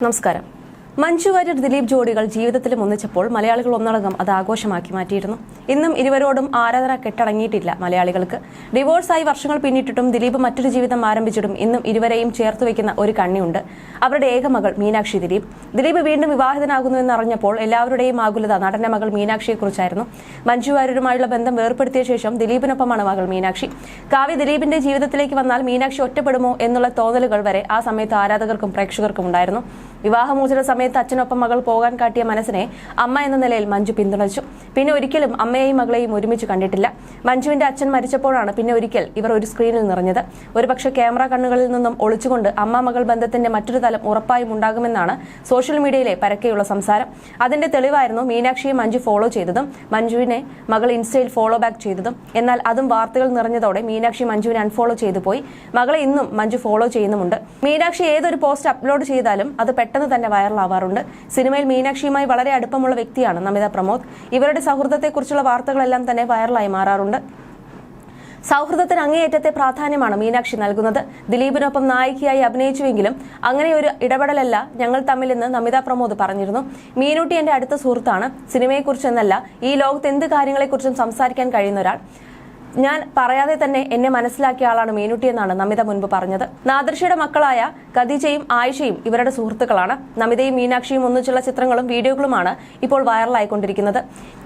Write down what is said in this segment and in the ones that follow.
നമസ്കാരം മഞ്ജു വാര്യർ ദിലീപ് ജോഡികൾ ജീവിതത്തിലും ഒന്നിച്ചപ്പോൾ മലയാളികൾ ഒന്നടങ്കം അത് ആഘോഷമാക്കി മാറ്റിയിരുന്നു. ഇന്നും ഇരുവരോടും ആരാധന കെട്ടടങ്ങിയിട്ടില്ല മലയാളികൾക്ക്. ഡിവോഴ്സായി വർഷങ്ങൾ പിന്നിട്ടിട്ടും ദിലീപ് മറ്റൊരു ജീവിതം ആരംഭിച്ചിട്ടും ഇന്നും ഇരുവരെയും ചേർത്ത് വയ്ക്കുന്ന ഒരു കണ്ണിയുണ്ട്. അവരുടെ ഏക മകൾ മീനാക്ഷി ദിലീപ്. ദിലീപ് വീണ്ടും വിവാഹിതനാകുന്നു എന്നറിഞ്ഞപ്പോൾ എല്ലാവരുടെയും ആകുലത നടന്റെ മകൾ മീനാക്ഷിയെക്കുറിച്ചായിരുന്നു. മഞ്ജു വാര്യരുമായുള്ള ബന്ധം വേർപ്പെടുത്തിയ ശേഷം ദിലീപിനൊപ്പമാണ് മകൾ മീനാക്ഷി. കാവ്യ ദിലീപിന്റെ ജീവിതത്തിലേക്ക് വന്നാൽ മീനാക്ഷി ഒറ്റപ്പെടുമോ എന്നുള്ള തോന്നലുകൾ വരെ ആ സമയത്ത് ആരാധകർക്കും പ്രേക്ഷകർക്കും ഉണ്ടായിരുന്നു. വിവാഹമോചന സമയത്ത് അച്ഛനൊപ്പം മകൾ പോകാൻ കാട്ടിയ മനസ്സിനെ അമ്മ എന്ന നിലയിൽ മഞ്ജു പിന്തുണച്ചു. പിന്നെ ഒരിക്കലും അമ്മയെയും മകളെയും ഒരുമിച്ച് കണ്ടിട്ടില്ല. മഞ്ജുവിന്റെ അച്ഛൻ മരിച്ചപ്പോഴാണ് പിന്നെ ഒരിക്കൽ ഇവർ ഒരു സ്ക്രീനിൽ നിറഞ്ഞത്. ഒരുപക്ഷെ ക്യാമറ കണ്ണുകളിൽ നിന്നും ഒളിച്ചുകൊണ്ട് അമ്മ മകൾ ബന്ധത്തിന്റെ മറ്റൊരു തലം ഉറപ്പായും ഉണ്ടാകുമെന്നാണ് സോഷ്യൽ മീഡിയയിലെ പരക്കെയുള്ള സംസാരം. അതിന്റെ തെളിവായിരുന്നു മീനാക്ഷിയെ മഞ്ജു ഫോളോ ചെയ്തതും മഞ്ജുവിനെ മകൾ ഇൻസ്റ്റയിൽ ഫോളോ ബാക്ക് ചെയ്തതും. എന്നാൽ അതും വാർത്തകൾ നിറഞ്ഞതോടെ മീനാക്ഷി മഞ്ജുവിനെ അൺഫോളോ ചെയ്തു പോയി. മകളെ ഇന്നും മഞ്ജു ഫോളോ ചെയ്യുന്നുമുണ്ട്. മീനാക്ഷി ഏതൊരു പോസ്റ്റ് അപ്ലോഡ് ചെയ്താലും അത് പെട്ടെന്ന് തന്നെ വൈറലാവാറുണ്ട് സിനിമയിൽ മീനാക്ഷിയുമായി വളരെ അടുപ്പമുള്ള വ്യക്തിയാണ് നമിത പ്രമോദ്. ഇവരുടെ സൗഹൃദത്തെക്കുറിച്ചുള്ള വാർത്തകളെല്ലാം തന്നെ വൈറലായി മാറാറുണ്ട്. സൗഹൃദത്തിന് അങ്ങേയറ്റത്തെ പ്രാധാന്യമാണ് മീനാക്ഷി നൽകുന്നത്. ദിലീപിനൊപ്പം നായികയായി അഭിനയിച്ചുവെങ്കിലും അങ്ങനെ ഒരു ഇടപെടലല്ല ഞങ്ങൾ തമ്മിലെന്ന് നമിത പ്രമോദ് പറഞ്ഞിരുന്നു. മീനൂട്ടി എന്റെ അടുത്ത സുഹൃത്താണ്. സിനിമയെക്കുറിച്ചെന്നല്ല ഈ ലോകത്ത് എന്ത് കാര്യങ്ങളെക്കുറിച്ചും സംസാരിക്കാൻ കഴിയുന്ന ഒരാൾ. ഞാൻ പറയാതെ തന്നെ എന്നെ മനസ്സിലാക്കിയ ആളാണ് മീനുട്ടി എന്നാണ് നമിത മുൻപ് പറഞ്ഞത്. നാദർഷയുടെ മക്കളായ ഖദീജയും ആയിഷയും ഇവരുടെ സുഹൃത്തുക്കളാണ്. നമിതയും മീനാക്ഷിയും ഒന്നിച്ചുള്ള ചിത്രങ്ങളും വീഡിയോകളുമാണ് ഇപ്പോൾ വൈറലായിക്കൊണ്ടിരിക്കുന്നത്.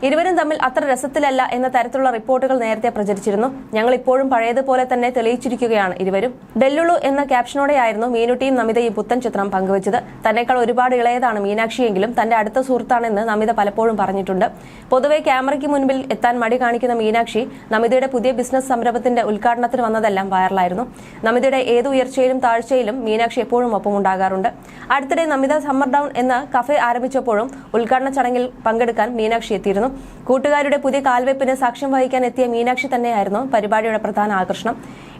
ഇരുവരും തമ്മിൽ അത്ര രസത്തിലല്ല എന്ന തരത്തിലുള്ള റിപ്പോർട്ടുകൾ നേരത്തെ പ്രചരിച്ചിരുന്നു. ഞങ്ങൾ ഇപ്പോഴും പഴയതുപോലെ തന്നെ തെളിയിച്ചിരിക്കുകയാണ് ഇരുവരും. ഡെല്ലുളു എന്ന ക്യാപ്ഷനോടെയായിരുന്നു മീനുട്ടിയും നമിതയും പുത്തൻ ചിത്രം പങ്കുവച്ചത്. തന്നെക്കാൾ ഒരുപാട് ഇളയതാണ് മീനാക്ഷിയെങ്കിലും തന്റെ അടുത്ത സുഹൃത്താണെന്ന് നമിത പലപ്പോഴും പറഞ്ഞിട്ടുണ്ട്. പൊതുവെ ക്യാമറയ്ക്ക് മുൻപിൽ എത്താൻ മടി കാണിക്കുന്ന മീനാക്ഷി നമിതയുടെ പുതിയ ബിസിനസ് സംരംഭത്തിന്റെ ഉദ്ഘാടനത്തിന് വന്നതെല്ലാം വൈറലായിരുന്നു. നമിതയുടെ ഏത് ഉയർച്ചയിലും താഴ്ചയിലും മീനാക്ഷി എപ്പോഴും ഒപ്പമുണ്ടാകാറുണ്ട് അടുത്തിടെ നമിത സമ്മർ ഡൗൺ എന്ന കഫേ ആരംഭിച്ചപ്പോഴും ഉദ്ഘാടന ചടങ്ങിൽ പങ്കെടുക്കാൻ മീനാക്ഷി എത്തിയിരുന്നു. കൂട്ടുകാരുടെ പുതിയ കാൽവെപ്പിന് സാക്ഷ്യം വഹിക്കാൻ എത്തിയ മീനാക്ഷി തന്നെയായിരുന്നു പരിപാടിയുടെ പ്രധാന ആകർഷണം.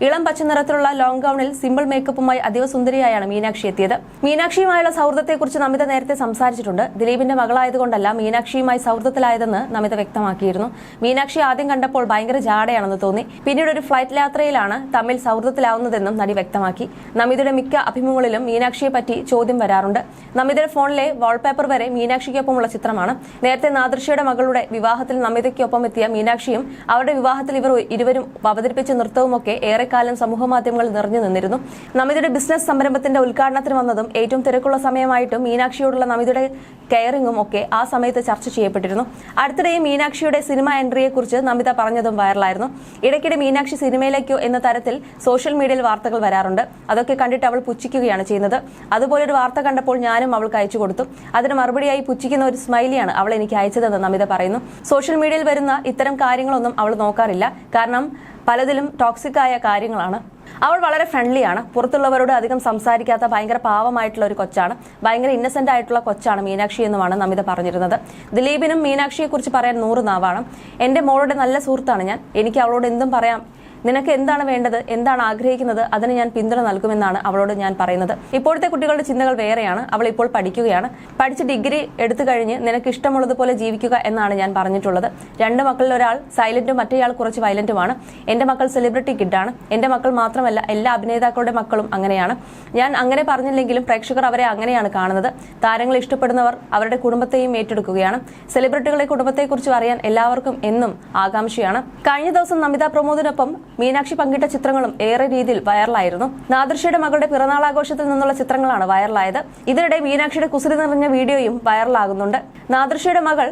ഇളം പച്ച നിറത്തിലുള്ള ലോങ് ഗൌണിൽ സിമ്പിൾ മേക്കപ്പുമായി അതീവ സുന്ദരിയായാണ് മീനാക്ഷി എത്തിയത്. മീനാക്ഷിയുമായുള്ള സൗഹൃദത്തെക്കുറിച്ച് നമിത നേരത്തെ സംസാരിച്ചിട്ടുണ്ട്. ദിലീപിന്റെ മകളായതുകൊണ്ടല്ല മീനാക്ഷിയുമായി സൗഹൃദത്തിലായതെന്ന് നമിത വ്യക്തമാക്കിയിരുന്നു. മീനാക്ഷി ആദ്യം കണ്ടപ്പോൾ ഭയങ്കര ജാടയാണെന്ന് തോന്നി. പിന്നീട് ഒരു ഫ്ലൈറ്റ് യാത്രയിലാണ് തമ്മിൽ സൗഹൃദത്തിലാവുന്നതെന്നും നടി വ്യക്തമാക്കി. നമിതയുടെ മിക്ക അഭിമുഖങ്ങളിലും മീനാക്ഷിയെ പറ്റി ചോദ്യം വരാറുണ്ട്. നമിതയുടെ ഫോണിലെ വാൾപേപ്പർ വരെ മീനാക്ഷിക്കൊപ്പമുള്ള ചിത്രമാണ്. നേരത്തെ നാദൃശയുടെ മകളുടെ വിവാഹത്തിൽ നമിതയ്ക്കൊപ്പം എത്തിയ മീനാക്ഷിയും അവരുടെ വിവാഹത്തിൽ ഇവർ ഇരുവരും അവതരിപ്പിച്ച നൃത്തവുമൊക്കെ ഏറെക്കാലം സമൂഹ മാധ്യമങ്ങളിൽ നിറഞ്ഞു നിന്നിരുന്നു. നമിതയുടെ ബിസിനസ് സംരംഭത്തിന്റെ ഉദ്ഘാടനത്തിന് വന്നതും ഏറ്റവും തിരക്കുള്ള സമയമായിട്ടും മീനാക്ഷിയോടുള്ള നമിതയുടെ കെയറിംഗും ഒക്കെ ആ സമയത്ത് ചർച്ച ചെയ്യപ്പെട്ടിരുന്നു. അടുത്തിടെ മീനാക്ഷിയുടെ സിനിമ എൻട്രിയെ കുറിച്ച് നമിത പറഞ്ഞതും വൈറലായിരുന്നു ഇടയ്ക്കിടെ മീനാക്ഷി സിനിമയിലേക്കോ എന്ന തരത്തിൽ സോഷ്യൽ മീഡിയയിൽ വാർത്തകൾ വരാറുണ്ട്. അതൊക്കെ കണ്ടിട്ട് അവൾ പുച്ഛിക്കുകയാണ് ചെയ്യുന്നത്. അതുപോലെ ഒരു വാർത്ത കണ്ടപ്പോൾ ഞാനും അവൾക്ക് അയച്ചു കൊടുത്തു. അതിന് മറുപടിയായി പുച്ഛിക്കുന്ന ഒരു സ്മൈലിയാണ് അവൾ എനിക്ക് അയച്ചതെന്ന് നമിത പറയുന്നു. സോഷ്യൽ മീഡിയയിൽ വരുന്ന ഇത്തരം കാര്യങ്ങളൊന്നും അവൾ നോക്കാറില്ല. കാരണം പലതിലും ടോക്സിക് ആയ കാര്യങ്ങളാണ്. അവൾ വളരെ ഫ്രണ്ട്ലിയാണ് പുറത്തുള്ളവരോട് അധികം സംസാരിക്കാത്ത ഭയങ്കര പാവമായിട്ടുള്ള ഒരു കൊച്ചാണ്. ഭയങ്കര ഇന്നസെന്റ് ആയിട്ടുള്ള കൊച്ചാണ് മീനാക്ഷി എന്നുമാണ് നമിത പറഞ്ഞിരുന്നത്. ദിലീപിനും മീനാക്ഷിയെ കുറിച്ച് പറയാൻ നൂറ് നാവാണ്. എന്റെ മോളുടെ നല്ല സുഹൃത്താണ് ഞാൻ. എനിക്ക് അവളോട് എന്തും പറയാം. നിനക്ക് എന്താണ് വേണ്ടത്? എന്താണ് ആഗ്രഹിക്കുന്നത്? അതിന് ഞാൻ പിന്തുണ നൽകുമെന്നാണ് അവളോട് ഞാൻ പറയുന്നത്. ഇപ്പോഴത്തെ കുട്ടികളുടെ ചിന്തകൾ വേറെയാണ്. അവൾ ഇപ്പോൾ പഠിക്കുകയാണ്. പഠിച്ച് ഡിഗ്രി എടുത്തു കഴിഞ്ഞ് നിനക്ക് ഇഷ്ടമുള്ളതുപോലെ ജീവിക്കുക എന്നാണ് ഞാൻ പറഞ്ഞിട്ടുള്ളത്. രണ്ട് മക്കളിൽ ഒരാൾ സൈലന്റും മറ്റേയാൾ കുറച്ച് വയലന്റുമാണ്. എന്റെ മക്കൾ സെലിബ്രിറ്റി കിഡാണ്. എന്റെ മക്കൾ മാത്രമല്ല എല്ലാ അഭിനേതാക്കളുടെ മക്കളും അങ്ങനെയാണ്. ഞാൻ അങ്ങനെ പറഞ്ഞില്ലെങ്കിലും പ്രേക്ഷകർ അവരെ അങ്ങനെയാണ് കാണുന്നത്. താരങ്ങളെ ഇഷ്ടപ്പെടുന്നവർ അവരുടെ കുടുംബത്തെയും ഏറ്റെടുക്കുകയാണ്. സെലിബ്രിറ്റികളെ കുടുംബത്തെക്കുറിച്ച് അറിയാൻ എല്ലാവർക്കും എന്നും ആകാംക്ഷയാണ്. കഴിഞ്ഞ ദിവസം നമിത പ്രമോദിനൊപ്പം മീനാക്ഷി പങ്കിട്ട ചിത്രങ്ങളും ഏറെ രീതിയിൽ വൈറലായിരുന്നു. നാദൃശയുടെ മകളുടെ പിറന്നാളാഘോഷത്തിൽ നിന്നുള്ള ചിത്രങ്ങളാണ് വൈറലായത്. ഇതിനിടെ മീനാക്ഷിയുടെ കുസൃതി നിറഞ്ഞ വീഡിയോയും വൈറലാകുന്നുണ്ട്. നാദൃശയുടെ മകൾ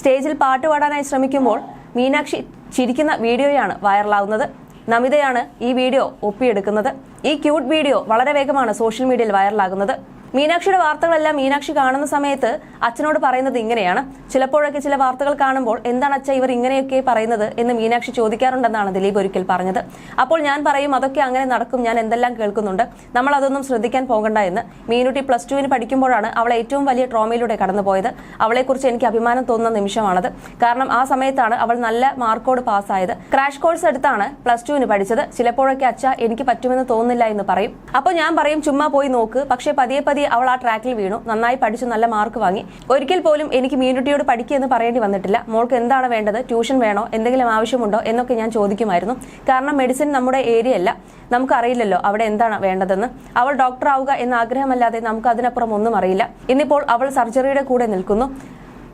സ്റ്റേജിൽ പാട്ട് പാടാനായി ശ്രമിക്കുമ്പോൾ മീനാക്ഷി ചിരിക്കുന്ന വീഡിയോയാണ് വൈറലാകുന്നത് നമിതയാണ് ഈ വീഡിയോ ഒപ്പിയെടുക്കുന്നത്. ഈ ക്യൂട്ട് വീഡിയോ വളരെ വേഗമാണ് സോഷ്യൽ മീഡിയയിൽ വൈറലാകുന്നത്. മീനാക്ഷിയുടെ വാർത്തകളെല്ലാം മീനാക്ഷി കാണുന്ന സമയത്ത് അച്ഛനോട് പറയുന്നത് ഇങ്ങനെയാണ്. ചിലപ്പോഴൊക്കെ ചില വാർത്തകൾ കാണുമ്പോൾ എന്താണ് അച്ഛ ഇവർ ഇങ്ങനെയൊക്കെ പറയുന്നത് എന്ന് മീനാക്ഷി ചോദിക്കാറുണ്ടെന്നാണ് ദിലീപ് ഒരിക്കൽ പറഞ്ഞത്. അപ്പോൾ ഞാൻ പറയും അതൊക്കെ അങ്ങനെ നടക്കും. ഞാൻ എന്തെല്ലാം കേൾക്കുന്നുണ്ട്. നമ്മൾ അതൊന്നും ശ്രദ്ധിക്കാൻ പോകണ്ട എന്ന്. മീനുട്ടി പ്ലസ് ടുവിന് പഠിക്കുമ്പോഴാണ് അവൾ ഏറ്റവും വലിയ ട്രോമയിലൂടെ കടന്നുപോയത്. അവളെക്കുറിച്ച് എനിക്ക് അഭിമാനം തോന്നുന്ന നിമിഷമാണത്. കാരണം ആ സമയത്താണ് അവൾ നല്ല മാർക്കോട് പാസ്സായത്. ക്രാഷ് കോഴ്സ് എടുത്താണ് പ്ലസ് ടുവിന് പഠിച്ചത്. ചിലപ്പോഴൊക്കെ അച്ഛ എനിക്ക് പറ്റുമെന്ന് തോന്നുന്നില്ല എന്ന് പറയും. അപ്പോൾ ഞാൻ പറയും ചുമ്മാ പോയി നോക്ക്. പക്ഷേ പതിയെ പതിയെ അവൾ ആ ട്രാക്കിൽ വീണു. നന്നായി പഠിച്ചു നല്ല മാർക്ക് വാങ്ങി. ഒരിക്കൽ പോലും എനിക്ക് മീനുട്ടിയോട് പഠിക്കുക എന്ന് പറയേണ്ടി വന്നിട്ടില്ല. മോൾക്ക് എന്താണ് വേണ്ടത്? ട്യൂഷൻ വേണോ? എന്തെങ്കിലും ആവശ്യമുണ്ടോ? എന്നൊക്കെ ഞാൻ ചോദിക്കുമായിരുന്നു. കാരണം മെഡിസിൻ നമ്മുടെ ഏരിയ അല്ല. നമുക്കറിയില്ലല്ലോ അവിടെ എന്താണ് വേണ്ടതെന്ന്. അവൾ ഡോക്ടർ ആവുക എന്ന ആഗ്രഹമല്ലാതെ നമുക്ക് അതിനപ്പുറം ഒന്നും അറിയില്ല. ഇന്നിപ്പോൾ അവൾ സർജറിയുടെ കൂടെ നിൽക്കുന്നു.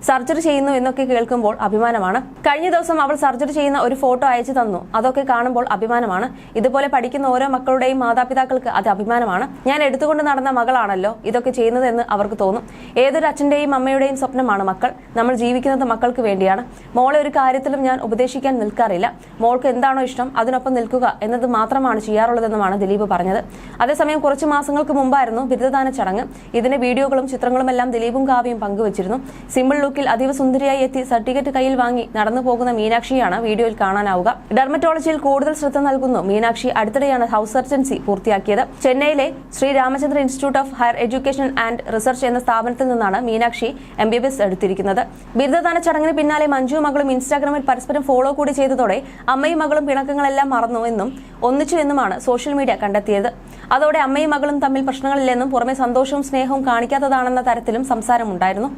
സർജറി ചെയ്യുന്നു എന്നൊക്കെ കേൾക്കുമ്പോൾ അഭിമാനമാണ്. കഴിഞ്ഞ ദിവസം അവൾ സർജറി ചെയ്യുന്ന ഒരു ഫോട്ടോ അയച്ചു തന്നു. അതൊക്കെ കാണുമ്പോൾ അഭിമാനമാണ്. ഇതുപോലെ പഠിക്കുന്ന ഓരോ മക്കളുടെയും മാതാപിതാക്കൾക്ക് അത് അഭിമാനമാണ്. ഞാൻ എടുത്തുകൊണ്ട് നടന്ന മകളാണല്ലോ ഇതൊക്കെ ചെയ്യുന്നതെന്ന് അവർക്ക് തോന്നും. ഏതൊരു അച്ഛന്റെയും അമ്മയുടെയും സ്വപ്നമാണ് മക്കൾ. നമ്മൾ ജീവിക്കുന്നത് മക്കൾക്ക് വേണ്ടിയാണ്. മോളെ ഒരു കാര്യത്തിലും ഞാൻ ഉപദേശിക്കാൻ നിൽക്കാറില്ല. മോൾക്ക് എന്താണോ ഇഷ്ടം അതിനൊപ്പം നിൽക്കുക എന്നത് മാത്രമാണ് ചെയ്യാറുള്ളതെന്നുമാണ് ദിലീപ് പറഞ്ഞത്. അതേസമയം കുറച്ച് മാസങ്ങൾക്ക് മുമ്പായിരുന്നു ബിരുദദാന ചടങ്ങ്. ഇതിന്റെ വീഡിയോകളും ചിത്രങ്ങളുമെല്ലാം ദിലീപും കാവ്യയും പങ്കുവച്ചിരുന്നു. സിമ്പിൾ ലുക്കിൽ അതീവ സുന്ദരിയായി എത്തി സർട്ടിഫിക്കറ്റ് കയ്യിൽ വാങ്ങി നടന്നു പോകുന്ന മീനാക്ഷിയാണ് വീഡിയോയിൽ കാണാനാവുക. ഡെർമറ്റോളജിയിൽ കൂടുതൽ ശ്രദ്ധ നൽകുന്നു മീനാക്ഷി. അടുത്തിടെയാണ് ഹൗസ് സർജൻസി പൂർത്തിയാക്കിയത്. ചെന്നൈയിലെ Sri Ramachandra institute of higher education and research എന്ന സ്ഥാപനത്തിൽ നിന്നാണ് Meenakshi M B B S എടുത്തിരിക്കുന്നത്. ബിരുദദാന ചടങ്ങിന് പിന്നാലെ മഞ്ജു മകളും ഇൻസ്റ്റാഗ്രാമിൽ പരസ്പരം ഫോളോ കൂടി ചെയ്തതോടെ അമ്മയും മകളും പിണക്കങ്ങളെല്ലാം മറന്നു എന്നും ഒന്നിച്ചു എന്നുമാണ് സോഷ്യൽ മീഡിയ കണ്ടെത്തിയത്. അതോടെ അമ്മയും മകളും തമ്മിൽ പ്രശ്നങ്ങളില്ലെന്നും പുറമെ സന്തോഷവും സ്നേഹവും കാണിക്കാത്തതാണെന്ന തരത്തിലും സംസാരമുണ്ടായിരുന്നു.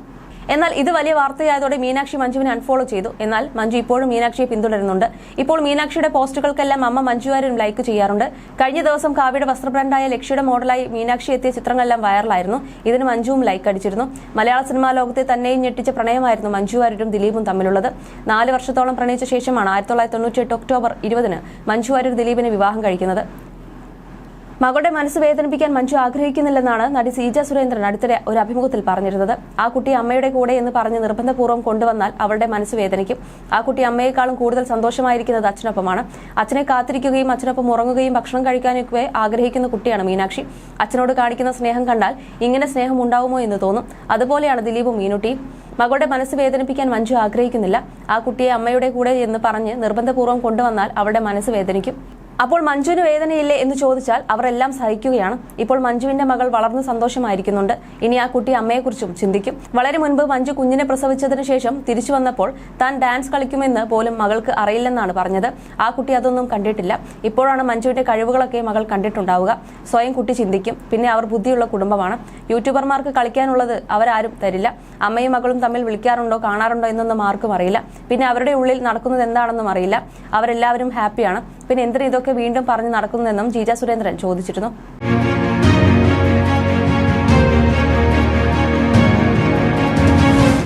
എന്നാൽ ഇത് വലിയ വാർത്തയായതോടെ മീനാക്ഷി മഞ്ജുവിനെ അൺഫോളോ ചെയ്തു. എന്നാൽ മഞ്ജു ഇപ്പോഴും മീനാക്ഷിയെ പിന്തുടരുന്നുണ്ട്. ഇപ്പോൾ മീനാക്ഷിയുടെ പോസ്റ്റുകൾക്കെല്ലാം അമ്മ മഞ്ജുവാരും ലൈക്ക് ചെയ്യാറുണ്ട്. കഴിഞ്ഞ ദിവസം കാവ്യയുടെ വസ്ത്രബ്രാൻഡായ ലക്ഷ്യയുടെ മോഡലായി മീനാക്ഷി എത്തിയ ചിത്രങ്ങളെല്ലാം വൈറലായിരുന്നു. ഇതിന് മഞ്ജുവും ലൈക്ക് അടിച്ചിരുന്നു. മലയാള സിനിമാ ലോകത്തെ തന്നെയും ഞെട്ടിച്ച പ്രണയമായിരുന്നു മഞ്ജുവാരും ദിലീപും തമ്മിലുള്ളത്. നാല് വർഷത്തോളം പ്രണയിച്ച ശേഷമാണ് ആയിരത്തി തൊള്ളായിരത്തി തൊണ്ണൂറ്റി എട്ട് ഒക്ടോബർ ഇരുപതിന് മഞ്ജുവാരും ദിലീപിനെ വിവാഹം കഴിക്കുന്നത്. മകളുടെ മനസ്സ് വേദനിപ്പിക്കാൻ മഞ്ജു ആഗ്രഹിക്കുന്നില്ലെന്നാണ് നടി സീജ സുരേന്ദ്രൻ അടുത്തിടെ ഒരു അഭിമുഖത്തിൽ പറഞ്ഞിരുന്നത്. ആ കുട്ടി അമ്മയുടെ കൂടെ എന്ന് പറഞ്ഞ് നിർബന്ധപൂർവം കൊണ്ടുവന്നാൽ അവളുടെ മനസ്സ് വേദനിക്കും. ആ കുട്ടി അമ്മയെക്കാളും കൂടുതൽ സന്തോഷമായിരിക്കുന്നത് അച്ഛനൊപ്പമാണ്. അച്ഛനെ കാത്തിരിക്കുകയും അച്ഛനൊപ്പം ഉറങ്ങുകയും ഭക്ഷണം കഴിക്കാനൊക്കെ ആഗ്രഹിക്കുന്ന കുട്ടിയാണ് മീനാക്ഷി. അച്ഛനോട് കാണിക്കുന്ന സ്നേഹം കണ്ടാൽ ഇങ്ങനെ സ്നേഹം ഉണ്ടാവുമോ എന്ന് തോന്നും. അതുപോലെയാണ് ദിലീപും മീനുട്ടിയും മകളുടെ മനസ്സ് വേദനിപ്പിക്കാൻ മഞ്ജു ആഗ്രഹിക്കുന്നില്ല. ആ കുട്ടിയെ അമ്മയുടെ കൂടെ എന്ന് പറഞ്ഞ് നിർബന്ധപൂർവം കൊണ്ടുവന്നാൽ അവളുടെ മനസ്സ് വേദനിക്കും. അപ്പോൾ മഞ്ജുവിന് വേദനയില്ലേ എന്ന് ചോദിച്ചാൽ അവരെല്ലാം സഹിക്കുകയാണ്. ഇപ്പോൾ മഞ്ജുവിന്റെ മകൾ വളർന്ന് സന്തോഷമായിരിക്കുന്നുണ്ട്. ഇനി ആ കുട്ടി അമ്മയെക്കുറിച്ചും ചിന്തിക്കും. വളരെ മുൻപ് മഞ്ജു കുഞ്ഞിനെ പ്രസവിച്ചതിന് ശേഷം തിരിച്ചു വന്നപ്പോൾ താൻ ഡാൻസ് കളിക്കുമെന്ന് പോലും മകൾക്ക് അറിയില്ലെന്നാണ് പറഞ്ഞത്. ആ കുട്ടി അതൊന്നും കണ്ടിട്ടില്ല. ഇപ്പോഴാണ് മഞ്ജുവിന്റെ കഴിവുകളൊക്കെ മകൾ കണ്ടിട്ടുണ്ടാവുക. സ്വയം കുട്ടി ചിന്തിക്കും. പിന്നെ അവർ ബുദ്ധിയുള്ള കുടുംബമാണ്. യൂട്യൂബർമാർക്ക് കളിക്കാനുള്ളത് അവരാരും തരില്ല. അമ്മയും മകളും തമ്മിൽ വിളിക്കാറുണ്ടോ കാണാറുണ്ടോ എന്നൊന്നും ആർക്കും അറിയില്ല. പിന്നെ അവരുടെ ഉള്ളിൽ നടക്കുന്നത് എന്താണെന്നും അറിയില്ല. അവരെല്ലാവരും ഹാപ്പിയാണ്. പിന്നെ എന്തിനാ ഇതൊക്കെ വീണ്ടും പറഞ്ഞു നടക്കുന്നതെന്നും ജീജ സുരേന്ദ്രൻ ചോദിച്ചിരുന്നു.